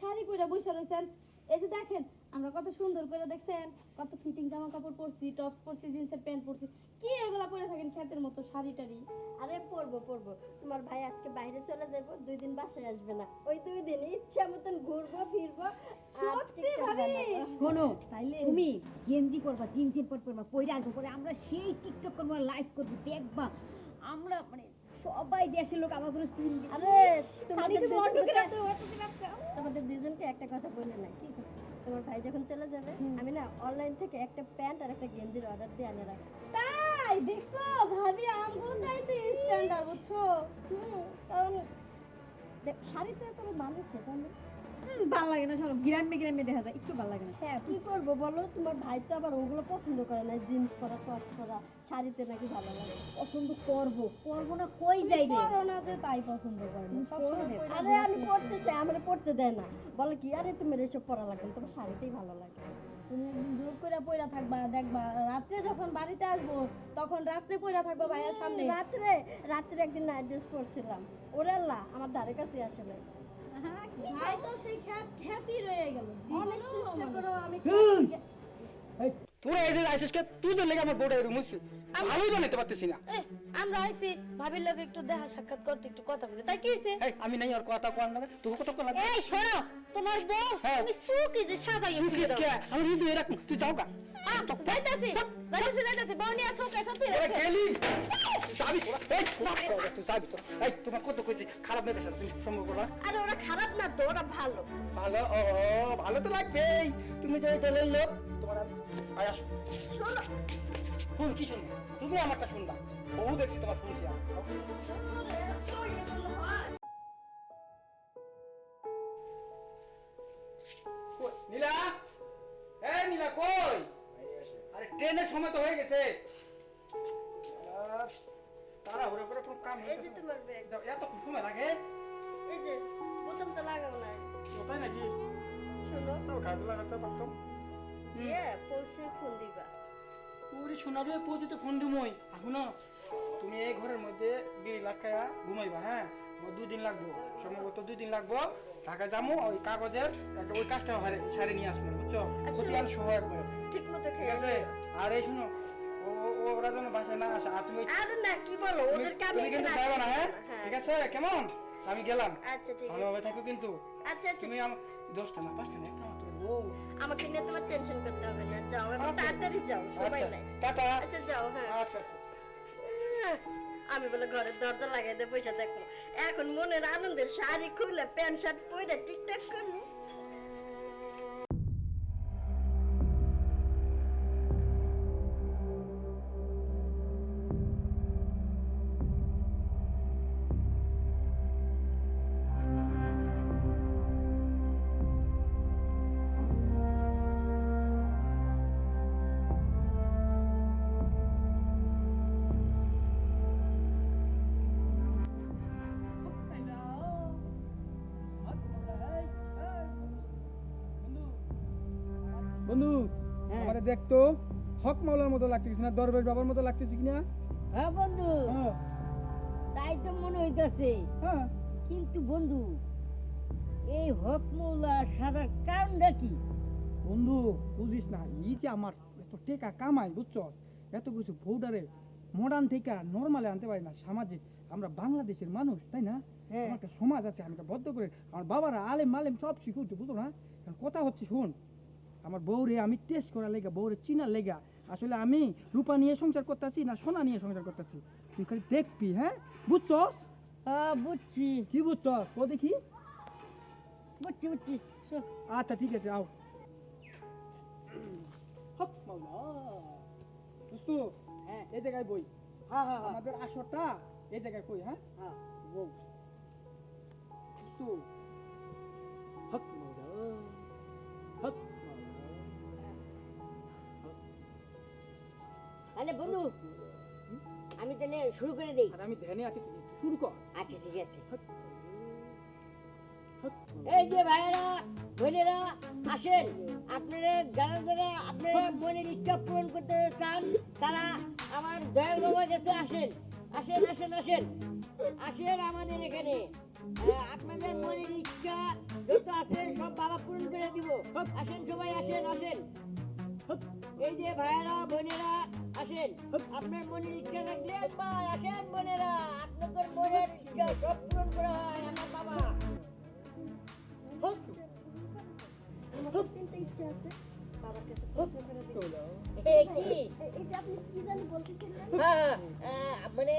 শাড়ি পরে বসে রয়েছেন এই যে দেখেন আমরা কত সুন্দর করে দেখছেন কত ফিটিং জামা কাপড় পরছি টপস পরছি জিন্সের প্যান্ট পরছি। কি এগুলা পরে থাকেন খ্যাতের মতো শাড়ি টাড়ি আরে পরবো পরবো। তোমার ভাই আজকে বাইরে চলে যাব দুই দিন বাসায় আসবে না। ওই দুই দিন ইচ্ছা মতন ঘুরবো ফিরবো সত্যি শোনো তাইলে? তুমি গেঞ্জি করবা জিন্সের পর পরবা পরে আসব পরে আমরা সেই টিকটক করব লাইভ করব দেখবা। আমরা মানে সবাই দেশের লোক আমার কোনো চিনবে আরে তোমাদের দুজনকে-। তোমাদের একটা কথা বলে না কি তোমার ভাই যখন চলে যাবে আমি না অনলাইন থেকে একটা প্যান্ট আর একটা গেঞ্জির অর্ডার দিয়ে আনে রাখছি। তাই? দেখছ? ভাবি আমগুলো চাইতে স্ট্যান্ডার্ড বুঝছ? হুম, কারণ শাড়িতে শাড়ি তো তোমার মানেছে তাহলে ভালো লাগে না সব গ্রামে গ্রামে দেখা যায় একটু ভালো লাগে না। হ্যাঁ কি করব বলো? তোমার ভাই তো আবার ওগুলো পছন্দ করে না জিন্স পরা টপ পরা শাড়িতে নাকি ভালো লাগে পছন্দ করব করব না কই যাইবে? করোনা যে তাই পছন্দ করে না আরে আমি পড়তে চাই আমার পড়তে দেয় না। বলে কি আরে তুমি এসব পরা লাগবে না, তোমার শাড়িতেই ভালো লাগে। তুমি জোর করে পয়রা থাকবা দেখবা রাত্রে যখন বাড়িতে আসব তখন রাত্রে পয়রা থাকবা ভাইয়ার সামনে। রাত্রে রাত্রে একদিন নাইট ড্রেস পরছিলাম। ওরে আল্লাহ আমার ধারে কাছে আসলে ভাই তোরা এসে আইসিস কে তুই তো লেগে আমার বোর্ডে মুসি ভালোই বানাইতে পারতেছি না। আমরা আইছি ভাবির লগে একটু দেখা সাক্ষাৎ করতে একটু কথা বলতে তাই কি হয়েছে এই আমি নাই আর কথা তুই কত কোন লাগে এই শোনো তোমার বউ হ্যাঁ। তুমি সুকি যে সাজাই আমি তুই যাও গা। যাইতাছি যাইতাছি যাইতাছি। বউ নিয়ে গেলি। যাবি তোরা। এই তোরা তুই যাবি তোরা। এই তোমার কত কইছি? খারাপ মেয়েদের সাথে তুমি সম্পর্ক করা আরে ওরা খারাপ না তো ওরা ভালো। ভালো? ও ভালো তো লাগবেই। তুমি যে দলের লোক আসো। শোনো শুন কি শুনব তুমি আমারটা শুনবা। বহু দেখছি তোমার শুনছি নীলা? এই নীলা কই? আরে ট্রেনের সময় তো হয়ে গেছে। তারা ওরে করে কোনো কাম এই যে তোমার ব্যাগ। এত সময় লাগে? এই যে বোতাম তো লাগাবো না। তাই নাকি? শোনো। সব কাজে লাগাতে পারতাম। দিয়ে পৌঁছে ফোন দিবা পুরি সোনারে পৌঁছতে ফোন দিমই এখন তুমি এই ঘরের মধ্যে বিড়ি ঘুমাইবা হ্যাঁ আমার দুই দিন লাগবো সম্ভবত দুই দিন লাগবো ঢাকা যাব ওই কাগজের একটা ওই কাজটা হারে সারে নিয়ে আসব বুঝছ প্রতি সহ একবারে ঠিক মতো ঠিক আছে আর এই শুনো ও ও- ওরা যেন বাসায় না আসে আর তুমি আরে না কি বলো ওদেরকে আমি কিন্তু যাবে না হ্যাঁ ঠিক আছে কেমন আমি গেলাম। আচ্ছা ঠিক আছে। ভালোভাবে থাকো কিন্তু। আচ্ছা আচ্ছা। তুমি আমার দশটা না পাঁচটা না একটা মাত্র। ও। আমাকে নিয়ে তোমার টেনশন করতে হবে না যাও এখন আচ্ছা। তাড়াতাড়ি যাও সময় আচ্ছা নাই। টাটা। আচ্ছা যাও হ্যাঁ। আচ্ছা আচ্ছা। আমি বলে ঘরের দরজা লাগাই দিয়ে পয়সা দেখো এখন মনের আনন্দে শাড়ি খুলে প্যান্ট শার্ট পরে টিকটক করব। বন্ধু হ্যাঁ। আমারে দেখতো হক মাওলার মতো লাগতেছিস না দরবেশ বাবার মতো লাগতেছিস কিনা? হ্যাঁ বন্ধু হ্যাঁ। তাই তো মনে হইতাছে। হ্যাঁ। কিন্তু বন্ধু এই হক মৌলা সাদার কারণটা কি? বন্ধু বুঝিস না এই যে আমার এত টেকা কামাই বুঝছ? এত কিছু ভোটারে মডার্ন থেকে নর্মালে আনতে পারি না সামাজিক আমরা বাংলাদেশের মানুষ তাই না? হ্যাঁ। আমার একটা সমাজ আছে আমি বদ্ধ করে আমার বাবারা আলেম মালেম সব শিখুতে বুঝো না? কথা হচ্ছে শোন আমার বউরে আমি টেস্ট করার লেগা বউরে চিনার লেগা। আসলে আমি রূপা নিয়ে সংসার করতেছি না সোনা নিয়ে সংসার করতেছি? তুই খালি দেখবি হ্যাঁ? বুঝছস? হ্যাঁ বুঝছি। কি বুঝছস? ও দেখি। বুঝছি বুঝছি। আচ্ছা ঠিক আছে আও। হক মাওলা। দোস্তু হ্যাঁ। এই জায়গায় বই। হ্যাঁ হ্যাঁ হ্যাঁ। আমাদের আসরটা এই জায়গায় কই হ্যাঁ? হ্যাঁ। বউ। দোস্তু। হক মাওলা। হক। তাহলে বন্ধু আমি তাহলে শুরু করে দেই। আর আমি ধ্যানে আছি তুই শুরু কর। আচ্ছা ঠিক আছে। এই যে ভাইয়েরা বোনেরা আসেন। আপনারা যারা যারা আপনারা মনের ইচ্ছা পূরণ করতে চান তারা আমার দয়াল বাবার কাছে আসেন। আসেন আসেন আসেন। আসেন আমাদের এখানে। আপনাদের মনের ইচ্ছা যত আছে সব বাবা পূরণ করে দিব। আসেন সবাই আসেন আসেন। এই যে ভাইয়েরা, বোনেরা, আসেন। আপনার মনের ইচ্ছা থাকলে ভাই আসেন বোনেরা, আপনাদের মনের ইচ্ছা সব পূরণ করা হয় আমার বাবা। তিনটা ইচ্ছা আছে। বাবার কাছে প্রশ্ন করে যে আপনি কি জানি বলতেছিলেন হ্যাঁ, মানে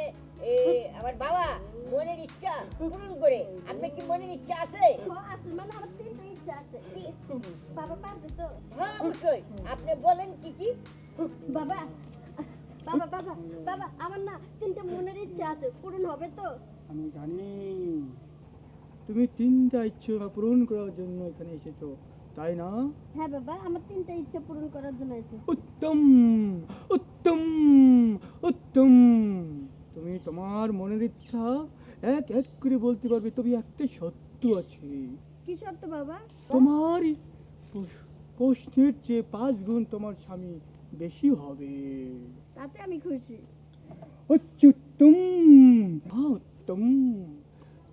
আমার বাবা মনের ইচ্ছা পূরণ করে। আপনার কি মনের ইচ্ছা আছে? আছে মানে আমার তিনটা ইচ্ছা আছে। বাবা পারবে তো? হ্যাঁ অবশ্যই। আপনি বলেন কি কি? বাবা বাবা বাবা বাবা আমার না তিনটা মনের ইচ্ছা আছে পূরণ হবে তো? আমি জানি। তুমি তিনটা ইচ্ছা পূরণ করার জন্য এখানে এসেছ তাই না? হ্যাঁ বাবা আমার তিনটা ইচ্ছা পূরণ করার জন্য আছে। উত্তম উত্তম উত্তম। তুমি তোমার মনের ইচ্ছা এক এক করে বলতে পারবে তবে একটা সত্য আছে। কি শর্ত বাবা? তোমার প্রশ- প্রশ্নের চেয়ে পাঁচ গুণ তোমার স্বামী বেশি হবে। তাতে আমি খুশি। অচ্যুত্তম হ্যাঁ উত্তম।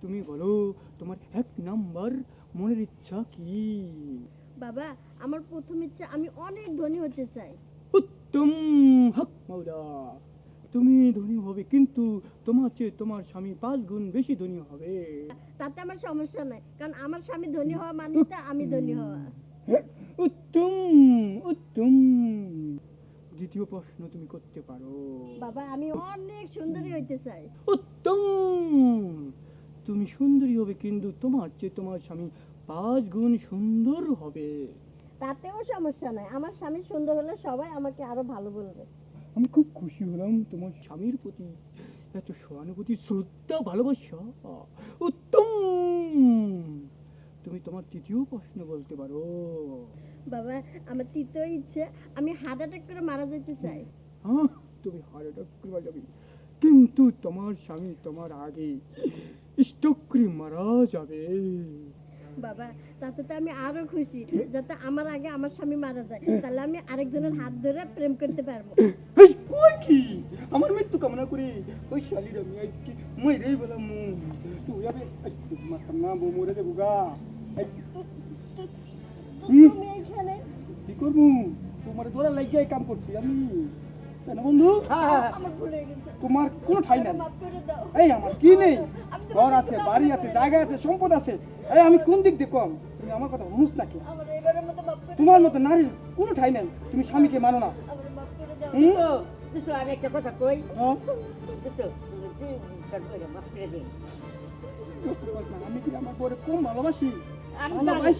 তুমি বলো তোমার এক নাম্বার মনের ইচ্ছা কি? বাবা আমার প্রথম ইচ্ছা আমি অনেক ধনী হতে চাই। উত্তম হক মাওলা তুমি ধনী হবে কিন্তু তোমার চেয়ে তোমার স্বামী পাঁচ গুণ বেশি ধনী হবে। তাতে আমার সমস্যা নাই কারণ আমার স্বামী ধনী হওয়া মানে তো আমি ধনী হওয়া। উত্তম উত্তম। দ্বিতীয় প্রশ্ন তুমি করতে পারো। বাবা আমি অনেক সুন্দরী হইতে চাই। উত্তম। তুমি সুন্দরী হবে কিন্তু তোমার চেয়ে তোমার স্বামী পাঁচ গুণ সুন্দর হবে। তাতেও সমস্যা নাই। আমার স্বামী সুন্দর হলে সবাই আমাকে আরও ভালো বলবে। আমি খুব খুশি হলাম তোমার স্বামীর প্রতি। এত সহানুভূতি শ্রদ্ধা ভালোবাসা। উত্তম! তুমি তোমার তৃতীয় প্রশ্ন বলতে পারো। বাবা আমার তৃতীয় ইচ্ছে আমি হার্ট অ্যাটাক করে মারা যেতে চাই। হ্যাঁ তুমি হার্ট অ্যাটাক করে যাবে। কিন্তু তোমার স্বামী তোমার আগে। স্ট্রোক করে মারা যাবে। বাবা তাতে তো আমি আরও খুশি যাতে আমার আগে আমার স্বামী মারা যায়। তাহলে আমি আরেকজনের হাত ধরে প্রেম করতে পারব। এই কই কি? আমার মৃত্যু কামনা করে ওই শালির আমি আজকে মরেই বললাম তুই যাবে মারতাম না বউ মরে যাব গা। তুমি এইখানে? কি করব? তোমার দৌড়া লাগিয়ে কাম করছি আমি। বন্ধু? আমার ভুল গেছে তোমার কোনো ঠাই নাই। এই আমার কি নেই? ঘর আছে বাড়ি আছে জায়গা আছে সম্পদ আছে। এই আমি কোন দিক দিয়ে কম? তুমি আমার কথা মুস নাকি? তোমার মতো নারীর কোনো ঠাই নাই। তুমি স্বামীকে মানো না? আমি একটা কথা কই হ্যাঁ? আমি কি আমার বউরে কম ভালোবাসি? আমি আমার।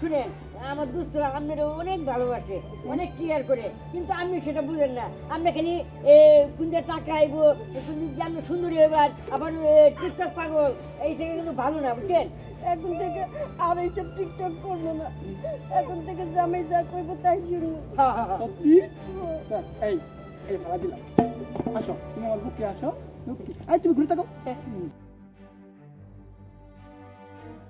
শুনেন আমার দোস্তরা আপনারা অনেক ভালোবাসে অনেক কেয়ার করে কিন্তু আপনি সেটা বুঝেন না। আপনি খালি কোন দিয়ে টাকা আইব কোন দিক দিয়ে আপনি সুন্দরী হইবার আবার টিকটক পাগল এই থেকে কিন্তু ভালো না বুঝছেন? এখন থেকে আর এইসব টিকটক করব না। এখন থেকে জামাই যা করব তাই শুনব। এই এই ভাড়া দিলাম। আসো তুমি আমার বুকে আসো লক্ষ্মী। তুমি ঘুরে থাকো